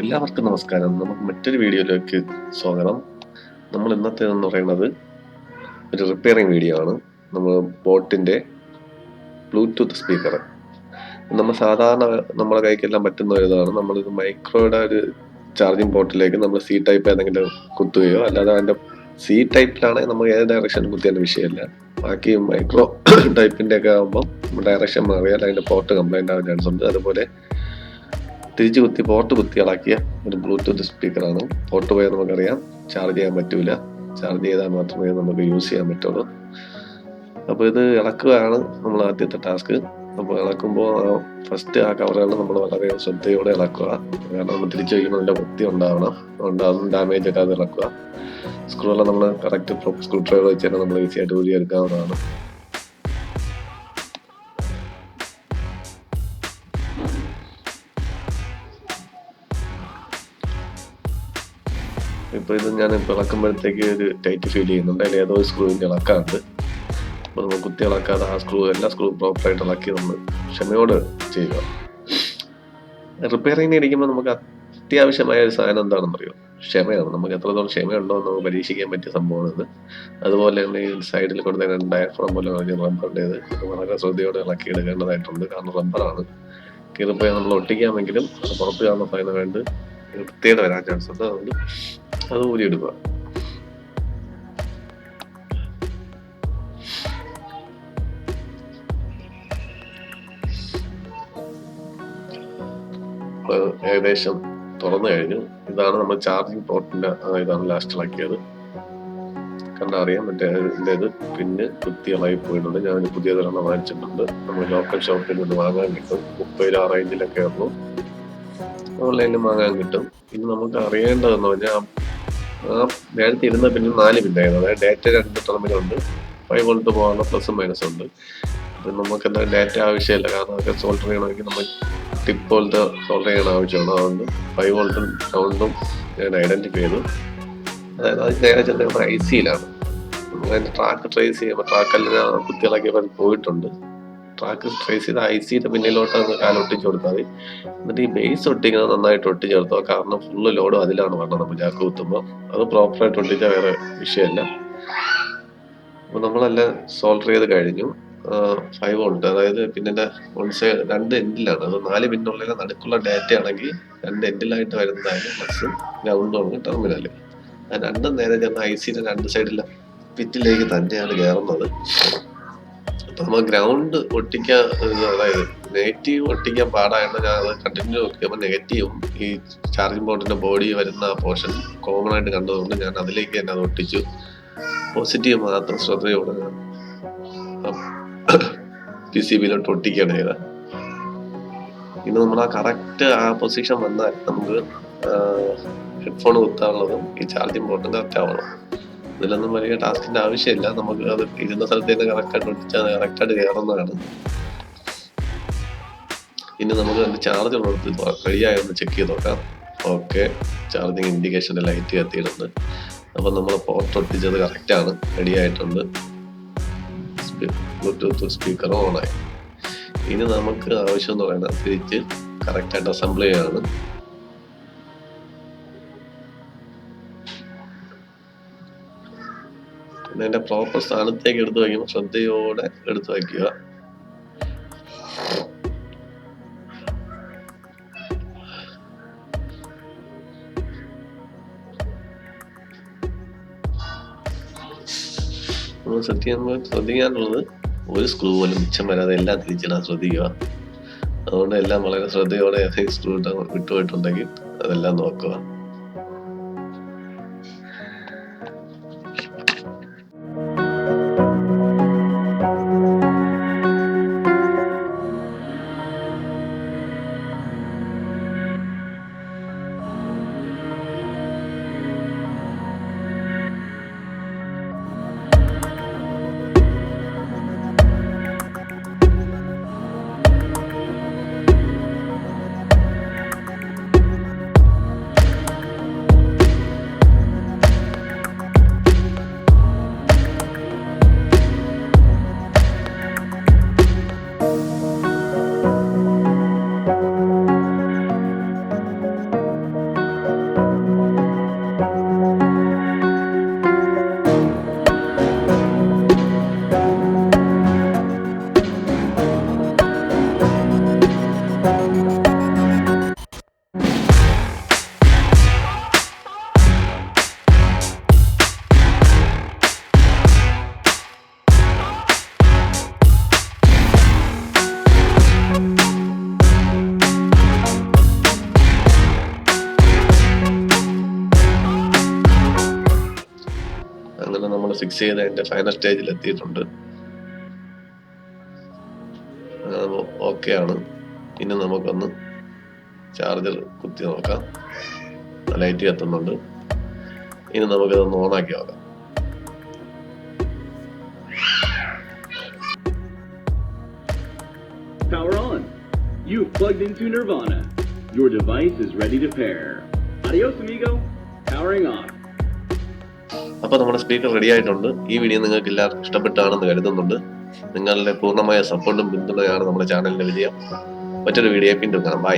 എല്ലാവർക്കും നമസ്കാരം. നമുക്ക് മറ്റൊരു വീഡിയോയിലേക്ക് സ്വാഗതം. നമ്മൾ ഇന്നത്തെ എന്ന് പറയുന്നത് ഒരു റിപ്പയറിംഗ് വീഡിയോ ആണ്. നമ്മൾ ബോട്ടിന്റെ ബ്ലൂടൂത്ത് സ്പീക്കർ നമ്മൾ സാധാരണ നമ്മുടെ കൈക്കെല്ലാം പറ്റുന്ന ഒരു ഇതാണ്. നമ്മളിത് മൈക്രോയുടെ ഒരു ചാർജിങ് പോർട്ടിലേക്ക് നമ്മൾ സി ടൈപ്പ് ഏതെങ്കിലും കുത്തുകയോ അല്ലാതെ അതിന്റെ സി ടൈപ്പിലാണെങ്കിൽ നമുക്ക് ഏത് ഡയറക്ഷൻ കുത്തിയതിന്റെ വിഷയമില്ല. ബാക്കി മൈക്രോ ടൈപ്പിന്റെ ഒക്കെ ആകുമ്പോൾ ഡയറക്ഷൻ മാറിയാൽ അതിന്റെ പോർട്ട് കംപ്ലൈന്റ് ആവാൻ ചാൻസ് ഉണ്ട്. അതുപോലെ തിരിച്ചു കുത്തി പോർട്ട് കുത്തികളാക്കിയ ഒരു ബ്ലൂടൂത്ത് സ്പീക്കറാണ് പോർട്ട് പോയാൽ നമുക്കറിയാം. ചാർജ് ചെയ്യാൻ പറ്റൂല. ചാർജ് ചെയ്താൽ മാത്രമേ നമുക്ക് യൂസ് ചെയ്യാൻ പറ്റുള്ളൂ. അപ്പോൾ ഇത് ഇളക്കുകയാണ് നമ്മൾ ആദ്യത്തെ ടാസ്ക് അപ്പോൾ ഇളക്കുമ്പോൾ ഫസ്റ്റ് ആ കവറുകൾ നമ്മൾ വളരെ ശ്രദ്ധയോടെ ഇളക്കുക. കാരണം നമ്മൾ തിരിച്ചു വയ്ക്കുമ്പോൾ നല്ല വൃത്തി ഉണ്ടാവണം. ഉണ്ടാകുന്ന ഡാമേജ് അത് ഇളക്കുക. സ്ക്രൂ എല്ലാം നമ്മൾ കറക്റ്റ് സ്ക്രൂ ഡ്രൈവർ വെച്ച് തന്നെ നമ്മൾ ഈസി ആയിട്ട് ഊരിയെടുക്കാവുന്നതാണ്. ഇപ്പൊ ഇത് ഞാൻ ഇളക്കുമ്പോഴത്തേക്ക് ഒരു ടൈറ്റ് ഫീൽ ചെയ്യുന്നുണ്ട്. അതിൽ ഏതോ സ്ക്രൂവിന്റെ ഇളക്കാണ്ട് അപ്പൊ നമ്മൾ കുത്തി ഇളക്കാതെ ആ സ്ക്രൂ എല്ലാ സ്ക്രൂ പ്രോപ്പറായിട്ട് ഇളക്കി നമ്മൾ ക്ഷമയോട് ചെയ്യുക. റിപ്പയറിങ്ങിന് ഇരിക്കുമ്പോൾ നമുക്ക് അത്യാവശ്യമായ ഒരു സാധനം എന്താണെന്ന് അറിയോ ക്ഷമയാണ്. നമുക്ക് എത്രത്തോളം ക്ഷമയുണ്ടോ എന്ന് നമുക്ക് പരീക്ഷിക്കാൻ പറ്റിയ സംഭവമാണ് ഇത്. അതുപോലെ തന്നെ ഈ സൈഡിൽ കൊടുത്ത ഡയഫ്രം പോലെ പറഞ്ഞ റബ്ബറിന്റെത് വളരെ ശ്രദ്ധയോടെ ഇളക്കി എടുക്കേണ്ടതായിട്ടുണ്ട്. കാരണം റബ്ബറാണ് കീറിപ്പോയി നമ്മൾ ഒട്ടിക്കാമെങ്കിലും പുറത്ത് കാണുന്ന സാധനം വേണ്ട വൃത്തിയുടെ വരാൻ ചാൻസ് ഉണ്ട്. അതുകൊണ്ട് അത് ഊരി എടുക്കുക. ഏകദേശം തുറന്നു കഴിഞ്ഞു. ഇതാണ് നമ്മൾ ചാർജിങ് പോർട്ടിന്റെ ഇതാണ് ലാസ്റ്റ് ആക്കിയത്. കണ്ടറിയാം മറ്റേ ഇത് പിന്നെ കുത്തി പോയിട്ടുണ്ട്. ഞാൻ പുതിയ തരണം വാങ്ങിച്ചിട്ടുണ്ട് നമ്മൾ ലോക്കൽ ഷോപ്പിൽ നിന്ന് വാങ്ങാൻ കിട്ടും. മുപ്പത് ആ റേഞ്ചിലൊക്കെ ഓൺലൈനിൽ വാങ്ങാൻ കിട്ടും. പിന്നെ നമുക്ക് അറിയേണ്ടതെന്ന് പറഞ്ഞാൽ ആ നേരത്തെ ഇരുന്ന പിന്നെ നാല് പിന്നായിരുന്നു അതായത് ഡാറ്റ രണ്ട് ടെർമിനുണ്ട് ഫൈവ് വോൾട്ട് പോകാനുള്ള പ്ലസും മൈനസും ഉണ്ട് അപ്പം നമുക്ക് എന്താ ഡാറ്റ ആവശ്യമില്ല. കാരണം അതൊക്കെ സോൾട്ടർ ചെയ്യണമെങ്കിൽ നമ്മൾ ടിപ്പ് പോലത്തെ സോൾട്ടർ ചെയ്യണ ആവശ്യമാണ്. അതുകൊണ്ട് ഫൈവ് വോൾട്ടും സൗണ്ടും ഞാൻ ഐഡന്റിഫൈ ചെയ്തു. അതായത് അത് നേരെ ചെന്ന ഐ സിയിലാണ്. അതിന്റെ ട്രാക്ക് ട്രേസ് ചെയ്യുമ്പോൾ ട്രാക്കെല്ലാം കുത്തിയിളക്കിയപ്പോൾ പോയിട്ടുണ്ട്. ട്രാക്ക് ട്രേസ് ചെയ്ത് ഐ സിയുടെ പിന്നിലോട്ട് കാലൊട്ടിച്ച് കൊടുത്താൽ മതി. എന്നിട്ട് ഈ ബേസ് ഒട്ടിക്കുന്നത് നന്നായിട്ട് ഒട്ടിച്ച് കൊടുത്തോ. കാരണം ഫുള്ള് ലോഡും അതിലാണ് വേണ്ടത് നമ്മൾ ജാക്ക് കുത്തുമ്പോൾ അത് പ്രോപ്പറായിട്ട് ഒട്ടിച്ചാൽ വേറെ വിഷയമല്ല. അപ്പോൾ നമ്മളെല്ലാം സോൾഡർ ചെയ്ത് കഴിഞ്ഞു. ഫൈവ് വോൾട്ട് അതായത് പിന്നെ വൺ സൈഡ് രണ്ട് എൻഡിലാണ് അത് നാല് പിന്നുള്ള നടുക്കുള്ള ഡാറ്റ ആണെങ്കിൽ രണ്ട് എൻഡിലായിട്ട് വരുന്നതാണ് പ്ലസും ഗ്രൗണ്ടുമാണ് ടെർമിനൽ രണ്ടും നേരെ ചെന്ന ഐ സിയുടെ രണ്ട് സൈഡിലെ പിറ്റിലേക്ക് തന്നെയാണ് കയറുന്നത് അപ്പൊ നമ്മൾ ഗ്രൗണ്ട് ഒട്ടിക്കാൻ അതായത് നെഗറ്റീവ് ഒട്ടിക്കാൻ പാടായിട്ട് ഞാൻ അത് കണ്ടിന്യൂ നോക്കിയപ്പോൾ നെഗറ്റീവും ഈ ചാർജിങ് ബോർഡിന്റെ ബോഡി വരുന്ന പോർഷൻ കോമൺ ആയിട്ട് കണ്ടതുകൊണ്ട് ഞാൻ അതിലേക്ക് തന്നെ അത് ഒട്ടിച്ചു. പോസിറ്റീവ് മാത്രം ശ്രദ്ധയോടെ പി സി ബിയിലോട്ട് ഒട്ടിക്കുകയാണ് ചെയ്തത്. ഇന്ന് നമ്മൾ ആ കറക്റ്റ് ആ പൊസിഷൻ വന്നാൽ നമുക്ക് ഹെഡ്ഫോൺ കുത്താനുള്ളതും ഈ ചാർജിങ് ബോർഡും കറക്റ്റ് ആവണം. ഇതിലൊന്നും വലിയ ടാസ്കിന്റെ ആവശ്യമില്ല. നമുക്ക് അത് ഇരുന്ന സ്ഥലത്ത് തന്നെ കറക്റ്റായിട്ട് ഒട്ടിച്ചാൽ കറക്റ്റായിട്ട് കയറുന്നതാണ് ഇനി നമുക്ക് അതിന്റെ ചാർജ് കൊടുത്ത് റെഡിയായി ഒന്ന് ചെക്ക് ചെയ്ത് നോക്കാം. ഓക്കെ ചാർജിങ് ഇൻഡിക്കേഷന്റെ ലൈറ്റ് കത്തിയിട്ടുണ്ട് അപ്പൊ നമ്മൾ പോർട്ട് ഒട്ടിച്ചത് കറക്റ്റ് ആണ്. റെഡി ആയിട്ടുണ്ട്. ബ്ലൂടൂത്ത് സ്പീക്കർ ഓണായി ഇനി നമുക്ക് ആവശ്യം എന്ന് പറയുന്നത് തിരിച്ച് കറക്റ്റായിട്ട് അസംബിൾ ചെയ്യാണ്. അതിന്റെ പ്രോപ്പർ സ്ഥാനത്തേക്ക് എടുത്തു വയ്ക്കുമ്പോൾ ശ്രദ്ധയോടെ എടുത്തു വയ്ക്കുക. ശ്രദ്ധിക്കാനുള്ളത് ഒരു സ്ക്രൂ പോലും മിച്ചം വരാതെ എല്ലാം തിരിച്ചിടാൻ ശ്രദ്ധിക്കുക. അതുകൊണ്ട് എല്ലാം വളരെ ശ്രദ്ധയോടെ സ്ക്രൂ വിട്ടുപോയിട്ടുണ്ടെങ്കിൽ അതെല്ലാം നോക്കുക. നമ്മൾ ഫിക്സ് ചെയ്ത് അതിന്റെ ഫൈനൽ സ്റ്റേജിൽ എത്തിയിട്ടുണ്ട്. ഓക്കെ ആണ്. ഇനി നമുക്കൊന്ന് ചാർജർ കുത്തി നോക്കാം ലൈറ്റ് കത്തുന്നുണ്ട് ഇനി നമുക്കിതൊന്ന് ഓണാക്കി നോക്കാം Power on. You've plugged into Nirvana. Your device is ready to pair. Adios, amigo. Powering on. അപ്പോൾ നമ്മുടെ സ്പീക്കർ റെഡി ആയിട്ടുണ്ട് ഈ വീഡിയോ നിങ്ങൾക്ക് എല്ലാവർക്കും ഇഷ്ടപ്പെട്ടാണെന്ന് കരുതുന്നുണ്ട് നിങ്ങളുടെ പൂർണമായ സപ്പോർട്ടും പിന്തുണയാണ് നമ്മുടെ ചാനലിന്റെ വിജയം മറ്റൊരു വീഡിയോ പിന്തുടരാം ബൈ